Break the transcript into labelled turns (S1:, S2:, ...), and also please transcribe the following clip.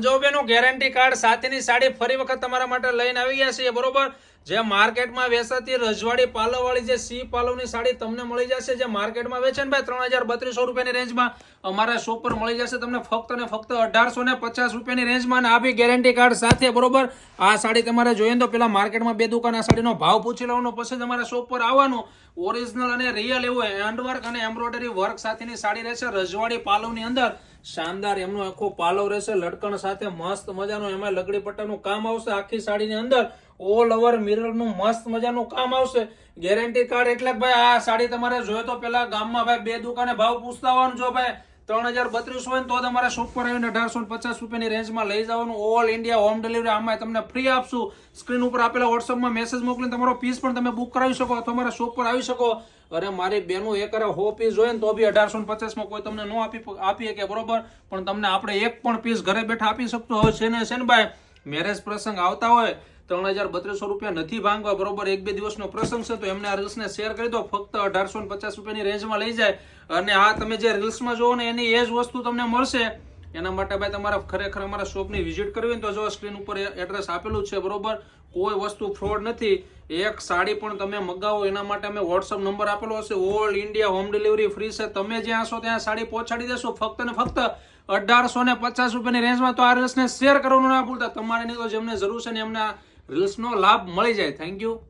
S1: સમજો બેનો guarantee card સાથેની સાડી ફરી વખત તમારા માટે લઈને આવી ગયા છીએ બરોબર? જે માર્કેટમાં વેચાતી રજવાડી પાલવવાળી જે સી પાલવની સાડી તમને મળી જશે, જે માર્કેટમાં વેચે ને ભાઈ ત્રણ હજાર બત્રીસો રૂપિયાની રેન્જમાં અમારા શોપ પર મળી જશે તમને ફક્ત ને ફક્ત અઢારસો ને પચાસ રૂપિયાની રેન્જમાં આપી ગેરંટી કાર્ડ સાથે, બરોબર? આ સાડી તમારે જોઈએ તો પેલા માર્કેટમાં બે દુકાન, આ સાડીનો ભાવ પૂછી લેવાનો, પછી તમારા શોપ પર આવવાનું. ઓરિજિનલ અને રિયલ એવું હેન્ડવર્ક અને એમ્બ્રોઇડરી વર્ક સાથેની સાડી રહેશે, રજવાડી પાલવની અંદર. શાનદાર એમનો આખો પાલવ રહેશે લટકણ સાથે મસ્ત મજાનું એમાં લગડી પટ્ટાનું કામ આવશે. આખી સાડીની અંદર ઓલ ઓવર મિરરનું મસ્ત મજાનું કામ આવશે. ગેરંટી કાર્ડ એટલે ભાઈ આ સાડી તમારે જોઈએ તો પેલા ગામમાં ભાઈ બે દુકાને ભાવ પૂછતા હોવાનું જો ભાઈ ત્રણ હજાર બત્રીસ હોય તો તમારે શોપ પર આવીને અઢારસો પચાસ રૂપિયાની રેન્જમાં લઈ જવાનું. ઓલ ઇન્ડિયા હોમ ડિલિવરી આમાં તમને ફ્રી આપશું. સ્ક્રીન ઉપર આપેલા વોટ્સઅપમાં મેસેજ મોકલીને તમારો પીસ પણ તમે બુક કરાવી શકો અથવા અમારા શોપ પર આવી શકો. અરે મારી બેનો એક હો પીસ જોઈએ ને તો બી અઢારસો પચાસમાં કોઈ તમને ન આપી આપીએ કે બરોબર? પણ તમને આપણે એક પણ પીસ ઘરે બેઠા આપી શકતો હોય, છે ને છે ને ભાઈ? મેરેજ પ્રસંગ આવતા હોય, ત્રણ હજાર બત્રીસો રૂપિયા નથી ભાંગવા, બરોબર? એક બે દિવસનો પ્રસંગ છે, તો એમને આ રીલ્સને શેર કરી દો, ફક્ત અઢારસો પચાસ રૂપિયાની રેન્જમાં લઈ જાય. અને આ તમે જે રીલ્સમાં જોવો ને, એની એ જ વસ્તુ તમને મળશે. એના માટે ભાઈ તમારે ખરેખર અમારા શોપની વિઝિટ કરવી હોય તો જો સ્ક્રીન ઉપર એડ્રેસ આપેલું છે, બરોબર? કોઈ વસ્તુ ફ્રોડ નથી. એક સાડી પણ તમે મગાવો, એના માટે અમે વોટ્સઅપ નંબર આપેલો હશે. All India home delivery free છે. તમે જ્યાં હશો ત્યાં સાડી પહોંચાડી દેશો. ફક્ત ને ફક્ત અઢારસો ને પચાસ રૂપિયાની રેન્જમાં તો આ રીલ્સને શેર કરવાનું ના ભૂલતા. તમારે નહીં તો જેમને જરૂર છે ને એમને રીલ્સનો લાભ મળી જાય. Thank you